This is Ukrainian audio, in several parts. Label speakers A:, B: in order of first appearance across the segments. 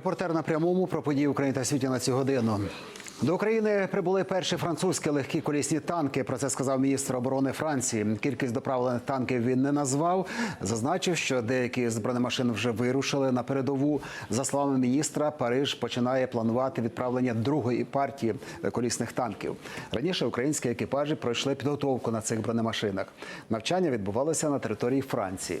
A: Репортер на прямому про події України та світі на цю годину. До України прибули перші французькі легкі колісні танки. Про це сказав міністр оборони Франції. Кількість доправлених танків він не назвав. Зазначив, що деякі з бронемашин вже вирушили на передову. За словами міністра, Париж починає планувати відправлення другої партії колісних танків. Раніше українські екіпажі пройшли підготовку на цих бронемашинах. Навчання відбувалося на території Франції.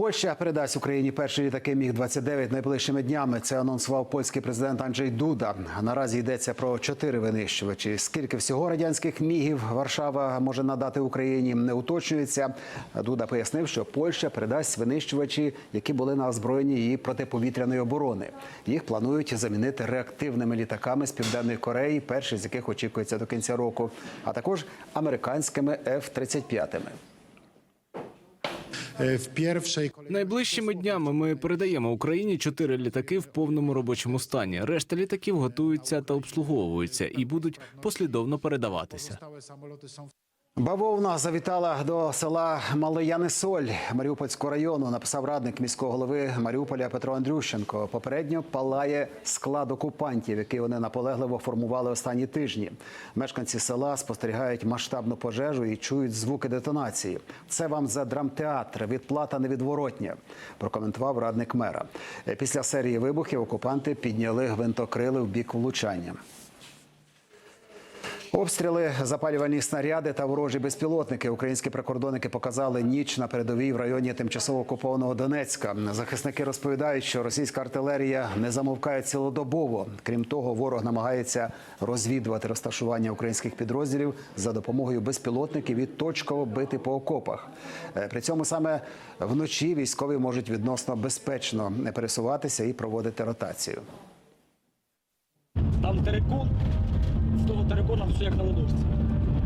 A: Польща передасть Україні перші літаки Міг 29 найближчими днями. Це анонсував польський президент Анджей Дуда. Наразі йдеться про чотири винищувачі. Скільки всього радянських мігів Варшава може надати Україні, не уточнюється. Дуда пояснив, що Польща передасть винищувачі, які були на озброєнні її протиповітряної оборони. Їх планують замінити реактивними літаками з південної Кореї, перший з яких очікується до кінця року, а також американськими F-35.
B: E, W pierwszej першій
C: Найближчими днями ми передаємо Україні чотири літаки в повному робочому стані. Решта літаків готуються та обслуговуються і будуть послідовно передаватися.
A: Бавовна завітала до села Малоянисоль Маріупольського району. Написав радник міського голови Маріуполя Петро Андрющенко. Попередньо палає склад окупантів, який вони наполегливо формували останні тижні. Мешканці села спостерігають масштабну пожежу і чують звуки детонації. Це вам за драмтеатр. Відплата невідворотня. Прокоментував радник мера. Після серії вибухів окупанти підняли гвинтокрили в бік влучання. Обстріли, запалювальні снаряди та ворожі безпілотники. Українські прикордонники показали ніч на передовій в районі тимчасово окупованого Донецька. Захисники розповідають, що російська артилерія не замовкає цілодобово. Крім того, ворог намагається розвідувати розташування українських підрозділів за допомогою безпілотників і точково бити по окопах. Е, При цьому саме вночі військові можуть відносно безпечно пересуватися і проводити ротацію.
D: Там терикон, з того терикона все як на ладошці.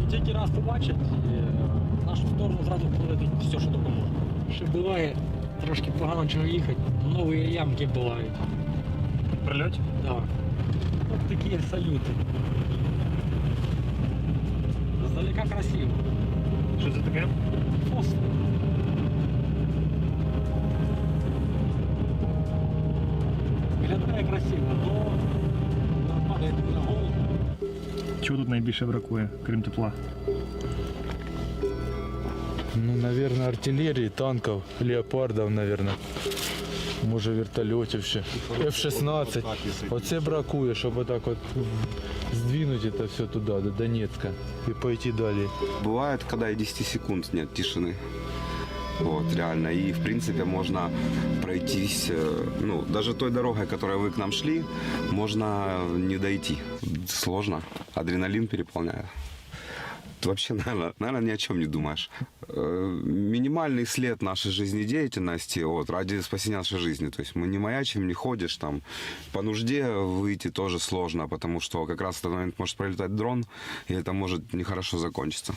D: І тільки раз побачать, і в нашу сторону зразу полетить все, що допоможе. Ще буває трошки погано чого їхати, нові ямки бувають. Прильоті? Так. От такі салюти. Здалека красиво. Що це таке? Фосфор. Виглядає красиво,
E: Чого тут найбільше бракує, крім тепла?
F: Ну, наверное, артиллерии, танков, леопардов, наверное. Може вертольотів ще. F-16. Оце бракує, щоб отак от здвинути це все туди, до Донецька, і пойти далі.
G: Бывает, когда и 10 секунд нет тишины. Вот, реально. И, в принципе, можно пройтись, э, ну, даже той дорогой, которой вы к нам шли, можно не дойти. Сложно. Адреналин переполняет. Вообще, наверное, наверное, ни о чем не думаешь. Э, Минимальный след нашей жизнедеятельности вот, ради спасения нашей жизни. То есть мы не маячим, не ходишь там. По нужде выйти тоже сложно, потому что как раз в этот момент может пролетать дрон, и это может нехорошо закончиться.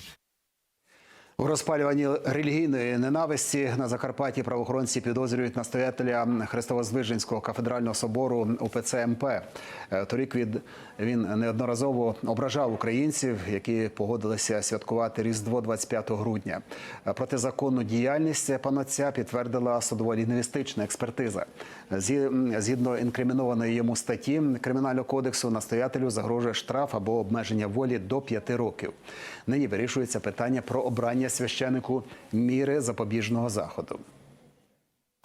A: У розпалюванні релігійної ненависті на Закарпатті правоохоронці підозрюють настоятеля Христово-Звиженського кафедрального собору УПЦ МП. Е, Торік від він неодноразово ображав українців, які погодилися святкувати Різдво 25 грудня. Е, Протизаконну діяльність панотця підтвердила судово-лінгвістична експертиза. Згідно інкримінованої йому статті Кримінального кодексу, настоятелю загрожує штраф або обмеження волі до 5 років. Нині вирішується питання про обрання священику міри запобіжного заходу.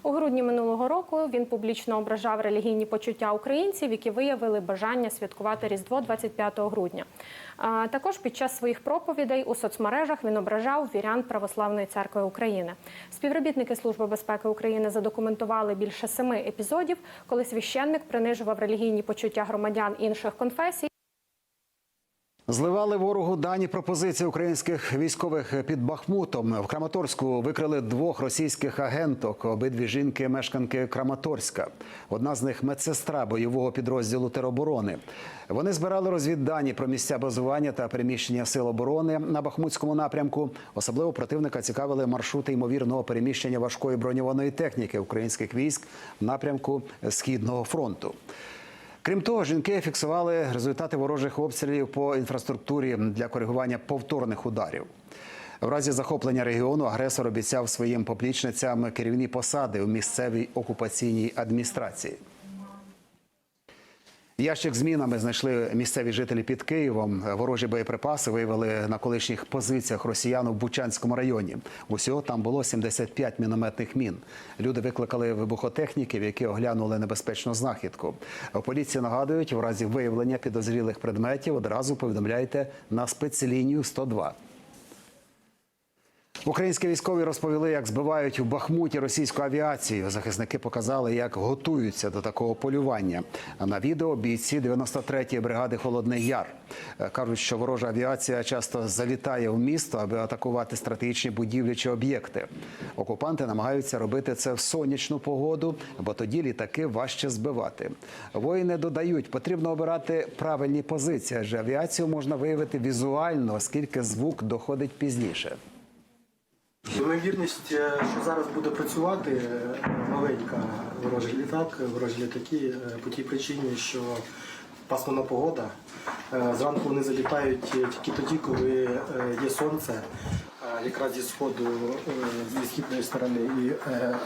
H: У грудні минулого року він публічно ображав релігійні почуття українців, які виявили бажання святкувати Різдво 25 грудня. Також під час своїх проповідей у соцмережах він ображав вірян Православної церкви України. Співробітники Служби безпеки України задокументували більше семи епізодів, коли священник принижував релігійні почуття громадян інших конфесій.
A: Зливали ворогу дані пропозиції українських військових під Бахмутом. В Краматорську викрили двох російських агенток. Обидві жінки мешканки Краматорська. Одна з них медсестра бойового підрозділу тероборони. Вони збирали розвіддані про місця базування та переміщення сил оборони на Бахмутському напрямку. Особливо противника цікавили маршрути ймовірного переміщення важкої броньованої техніки українських військ в напрямку східного фронту. Крім того, жінки фіксували результати ворожих обстрілів по інфраструктурі для коригування повторних ударів. В разі захоплення регіону агресор обіцяв своїм поплічницям керівні посади у місцевій окупаційній адміністрації. Ящик з мінами знайшли місцеві жителі під Києвом. Ворожі боєприпаси виявили на колишніх позиціях росіян у Бучанському районі. Усього там було 75 мінометних мін. Люди викликали вибухотехніків, які оглянули небезпечну знахідку. Поліції нагадують, в разі виявлення підозрілих предметів одразу повідомляйте на спецлінію 102. Українські військові розповіли, як збивають у Бахмуті російську авіацію. Захисники показали, як готуються до такого полювання. А на відео бійці 93-ї бригади Холодний Яр Е, кажуть, що ворожа авіація часто залітає в місто, аби атакувати стратегічні будівлі чи об'єкти. Окупанти намагаються робити це в сонячну погоду, бо тоді літаки важче збивати. Воїни додають, потрібно обирати правильні позиції, адже авіацію можна виявити візуально, оскільки звук доходить пізніше.
I: Ймовірність, е, що зараз буде працювати е, маленька ворожий літак, ворожі літаки е, по тій причині, що пасмурна погода. Зранку вони залітають тільки тоді, коли є сонце, якраз зі сходу, зі східної сторони. І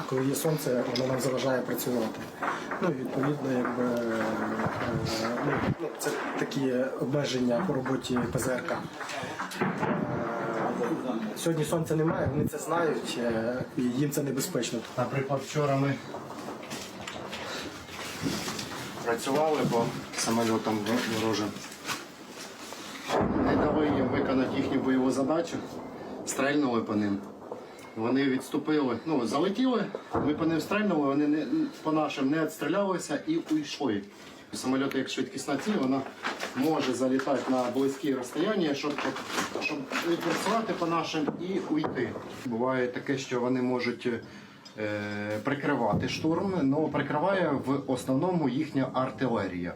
I: коли є сонце, воно нам заважає працювати. Ну, відповідно, якби, ну, ну, це такі обмеження по роботі ПЗРК. Сьогодні сонця немає, вони це знають, е, і їм це небезпечно.
B: Наприклад, вчора ми працювали по самольотам ворожим. Не дали їм виконати їхню бойову задачу, стрельнули по ним. Вони відступили, ну, залетіли, ми по ним стрельнули, вони не, по нашим не відстрілялися і уйшли. Самоліт, як швидкісна ціль, вона може залітати на близькі розстояння, щоб, щоб відпрацювати по нашим і уйти. Буває таке, що вони можуть е, прикривати штурм, але прикриває в основному їхня артилерія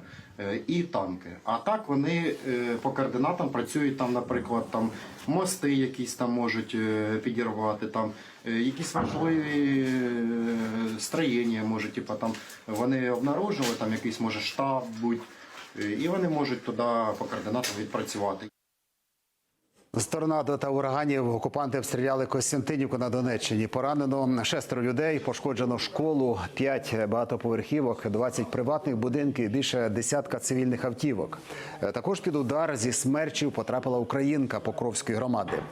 B: і танки. А так вони е, по координатам працюють там, наприклад, там мости якісь там можуть е, підірвати, там е, якісь важливі е, строєння, може, типу, там вони обнаружили, там якийсь може штаб будь, е, і вони можуть туди по координатам відпрацювати.
A: З торнадо та ураганів окупанти обстріляли Костянтинівку на Донеччині. Поранено шестеро людей, пошкоджено школу, п'ять багатоповерхівок, 20 приватних будинків, більше десятка цивільних автівок. Також під удар зі смерчів потрапила українка Покровської громади.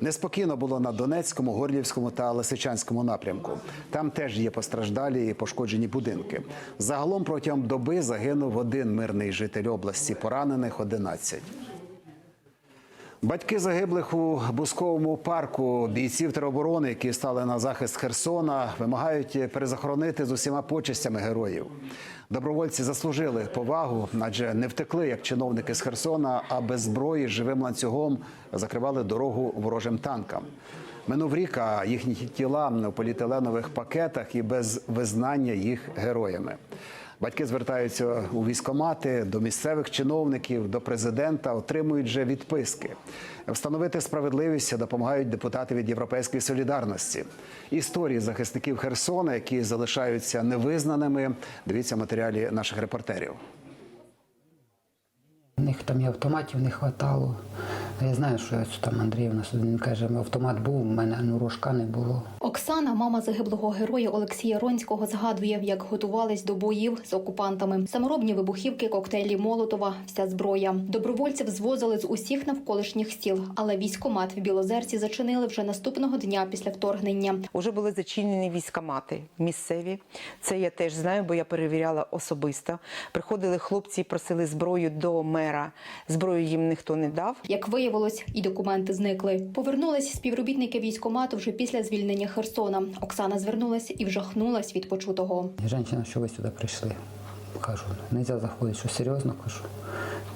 A: Неспокійно було на Донецькому, Горлівському та Лисичанському напрямку. Там теж є постраждалі і пошкоджені будинки. Загалом протягом доби загинув один мирний житель області, поранених 11. Батьки загиблих у Бусковому парку бійців тероборони, які стали на захист Херсона, вимагають перезахоронити з усіма почестями героїв. Добровольці заслужили повагу, адже не втекли як чиновники з Херсона, а без зброї живим ланцюгом закривали дорогу ворожим танкам. Минув рік, а їхні тіла у поліетиленових пакетах і без визнання їх героями. Батьки звертаються у військомати до місцевих чиновників, до президента, отримують вже відписки. Встановити справедливість допомагають депутати від Європейської солідарності. Історії захисників Херсона, які залишаються невизнаними. Дивіться матеріалі наших репортерів.
J: У них там і автоматів не вистачало. Я знаю, що там Андрій у нас він каже, автомат був, у мене ну, рожка не було.
K: Оксана, мама загиблого героя Олексія Ронського, згадує, як готувались до боїв з окупантами. Саморобні вибухівки, коктейлі Молотова, вся зброя. Добровольців звозили з усіх навколишніх сіл, але військомат в Білозерці зачинили вже наступного дня після вторгнення.
L: Уже були зачинені військомати місцеві. Це я теж знаю, бо я перевіряла особисто. Приходили хлопці, і просили зброю до мера. Зброю їм ніхто не дав.
K: Як виявилось, і документи зникли. Повернулись співробітники військомату вже після звільнення Херсона. Оксана звернулась і вжахнулась від почутого.
J: Жінка, що ви сюди прийшли? Кажу, не можна заходити, що серйозно кажу.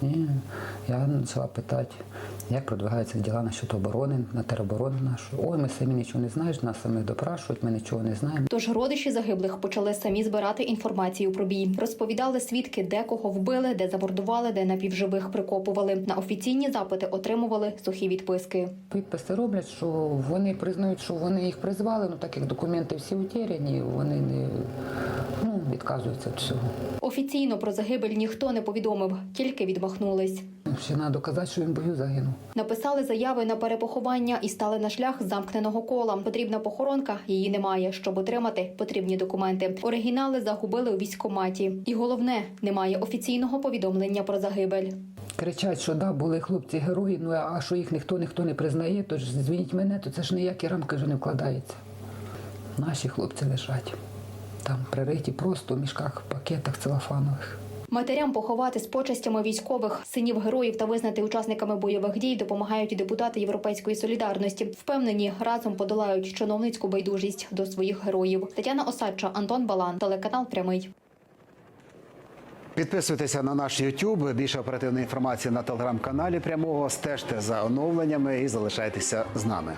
J: Ні, я почала питати, як продвигаються діла насчет оборони, на тероборони нашої. Ой, ми самі нічого не знаємо, нас самих допрашують, ми нічого не знаємо.
K: Тож родичі загиблих почали самі збирати інформацію про бій. Розповідали свідки, де кого вбили, де замордували, де напівживих прикопували. На офіційні запити отримували сухі відписки.
J: Підписи роблять, що вони признають, що вони їх призвали, ну так як документи всі утеряні, вони не відказуються від всього.
K: Офіційно про загибель ніхто не повідомив, тільки відмахнулись.
J: Ще треба доказати, що він в бою загинув.
K: Написали заяви на перепоховання і стали на шлях замкненого кола. Потрібна похоронка, її немає. Щоб отримати потрібні документи. Оригінали загубили у військкоматі. І головне, немає офіційного повідомлення про загибель.
J: Кричать, що да, були хлопці герої, ну а що їх ніхто ніхто не признає, то ж звініть мене, то це ж ніякі рамки вже не вкладається. Наші хлопці лежать. Там пририті просто в мішках, пакетах целофанових.
K: Матерям поховати з почестями військових синів героїв та визнати учасниками бойових дій допомагають і депутати Європейської солідарності. Впевнені, разом подолають чиновницьку байдужість до своїх героїв. Тетяна Осадча, Антон Балан, телеканал Прямий.
A: Підписуйтеся на наш YouTube. Більше оперативної інформації на телеграм-каналі прямого. Стежте за оновленнями і залишайтеся з нами.